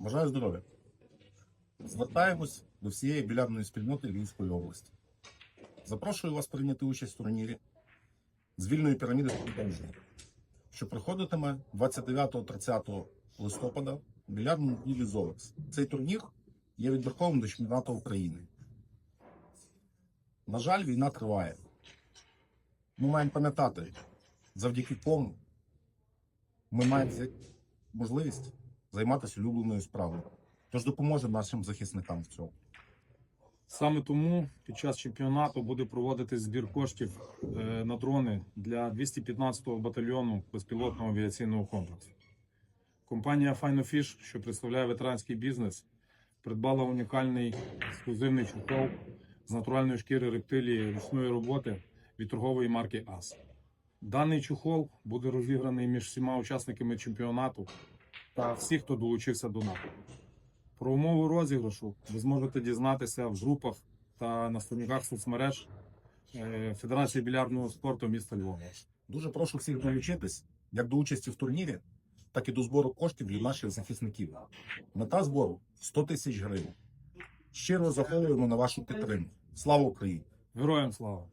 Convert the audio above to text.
Бажаю здоров'я. Звертаємось до всієї білярної спільноти Львівської області. Запрошую вас прийняти участь в турнірі з вільної піраміди Спортензії, що проходитиме 29-30 листопада в білярному ділі Золекс. Цей турнір є відбірковим до чемпіонату України. На жаль, війна триває. Ми маємо пам'ятати, завдяки кому ми маємо можливість займатися улюбленою справою. Тож допоможемо нашим захисникам в цьому. Саме тому під час чемпіонату буде проводитись збір коштів е, на дрони для 215-го батальйону безпілотного авіаційного комплексу. Компанія Fish, що представляє ветеранський бізнес, придбала унікальний ексклюзивний чехол з натуральної шкіри рептилії ручної роботи від торгової марки АС. Даний чехол буде розіграний між всіма учасниками чемпіонату та всі, хто долучився до нападу. Про умови розіграшу ви зможете дізнатися в групах та на сторінках соцмереж е, Федерації білярдного спорту міста Львова. Дуже прошу всіх долучитись як до участі в турнірі, так і до збору коштів для наших захисників. Мета збору 100 тисяч гривень. Щиро заховуємо на вашу підтримку. Слава Україні! Героям слава!